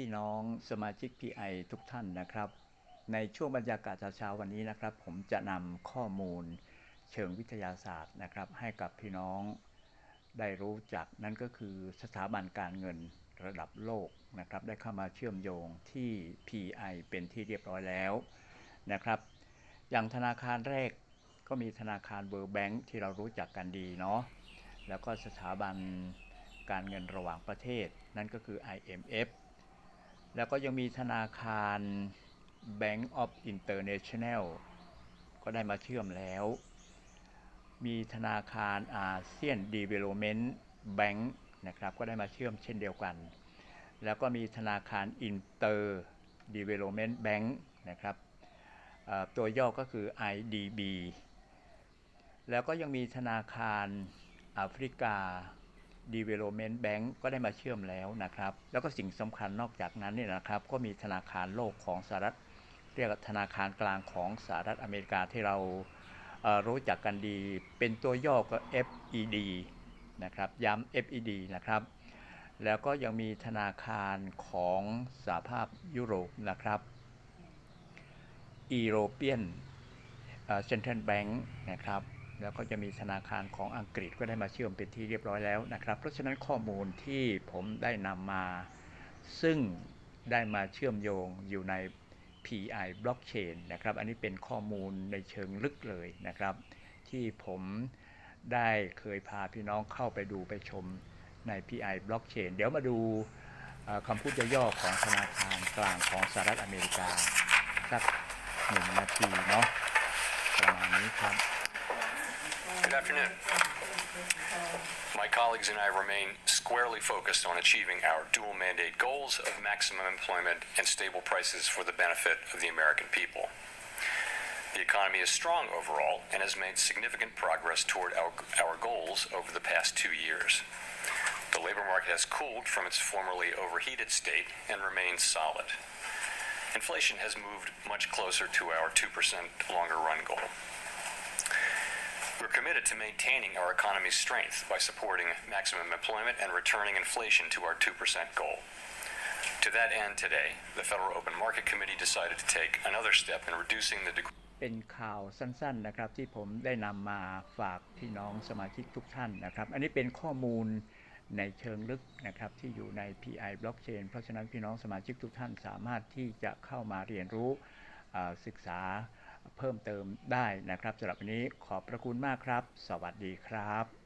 พี่น้องสมาชิก PI ทุกท่านนะครับ ในช่วงบรรยากาศเช้าๆวันนี้นะครับ ผมจะนำข้อมูลเชิงวิทยาศาสตร์นะครับ ให้กับพี่น้องได้รู้จักนั่นก็คือสถาบันการเงินระดับโลกนะครับ ได้เข้ามาเชื่อมโยงที่ PI เป็นที่เรียบร้อยแล้วนะครับ อย่างธนาคารแรกก็มีธนาคารเบอร์แบงค์ที่เรารู้จักกันดีเนาะแล้วก็สถาบันการเงินระหว่างประเทศ นั่นก็คือ IMF แล้วก็ยังมีธนาคาร Bank of International ก็ได้มาเชื่อมแล้ว มีธนาคารอาเซียน Development Bank นะครับ ก็ได้มาเชื่อมเช่นเดียวกัน แล้วก็มีธนาคาร Inter Development Bank นะครับตัวย่อก็คือ IDB แล้วก็ยังมีธนาคารแอฟริกา Development Bank ก็ได้มาเชื่อมแล้วนะครับ แล้วก็สิ่งสำคัญนอกจากนั้นเนี่ยนะครับ ก็มีธนาคารโลกของสหรัฐ เรียกว่าธนาคารกลางของสหรัฐอเมริกาที่เรารู้จักกันดี เป็นตัวย่อก็ FED นะครับ ย้ำ FED นะครับ แล้วก็ยังมีธนาคารของสหภาพยุโรปนะครับ European เอ่อ Central Bank นะครับ แล้วก็จะมีธนาคารของอังกฤษก็ได้มาเชื่อมเป็นที่เรียบร้อยแล้วนะครับ เพราะฉะนั้นข้อมูลที่ผมได้นำมา ซึ่งได้มาเชื่อมโยงอยู่ใน PI Blockchain นะครับ อันนี้เป็นข้อมูลในเชิงลึกเลยนะครับ ที่ผมได้เคยพาพี่น้องเข้าไปดูไปชมใน PI Blockchain เดี๋ยวมาดูคำพูดย่อๆของธนาคารกลางของสหรัฐอเมริกาสักหนึ่งนาทีเนาะประมาณนี้ครับ afternoon. My colleagues and I remain squarely focused on achieving our dual mandate goals of maximum employment and stable prices for the benefit of the American people. The economy is strong overall and has made significant progress toward our, our goals over the past two years. The labor market has cooled from its formerly overheated state and remains solid. Inflation has moved much closer to our 2% longer run goal. We're committed to maintaining our economy's strength by supporting maximum employment and returning inflation to our 2% goal. To that end, today, the Federal Open Market Committee decided to take another step in reducing the degree. เป็นข่าวสั้นๆนะครับที่ผมได้นำมาฝากพี่น้องสมาชิกทุกท่านนะครับ อันนี้เป็นข้อมูลในเชิงลึกนะครับที่อยู่ใน PI Blockchain เพราะฉะนั้นพี่น้องสมาชิกทุกท่านสามารถที่จะเข้ามาเรียนรู้ศึกษา เพิ่มเติมได้นะครับสำหรับวันนี้ขอบพระคุณมากครับ สวัสดีครับ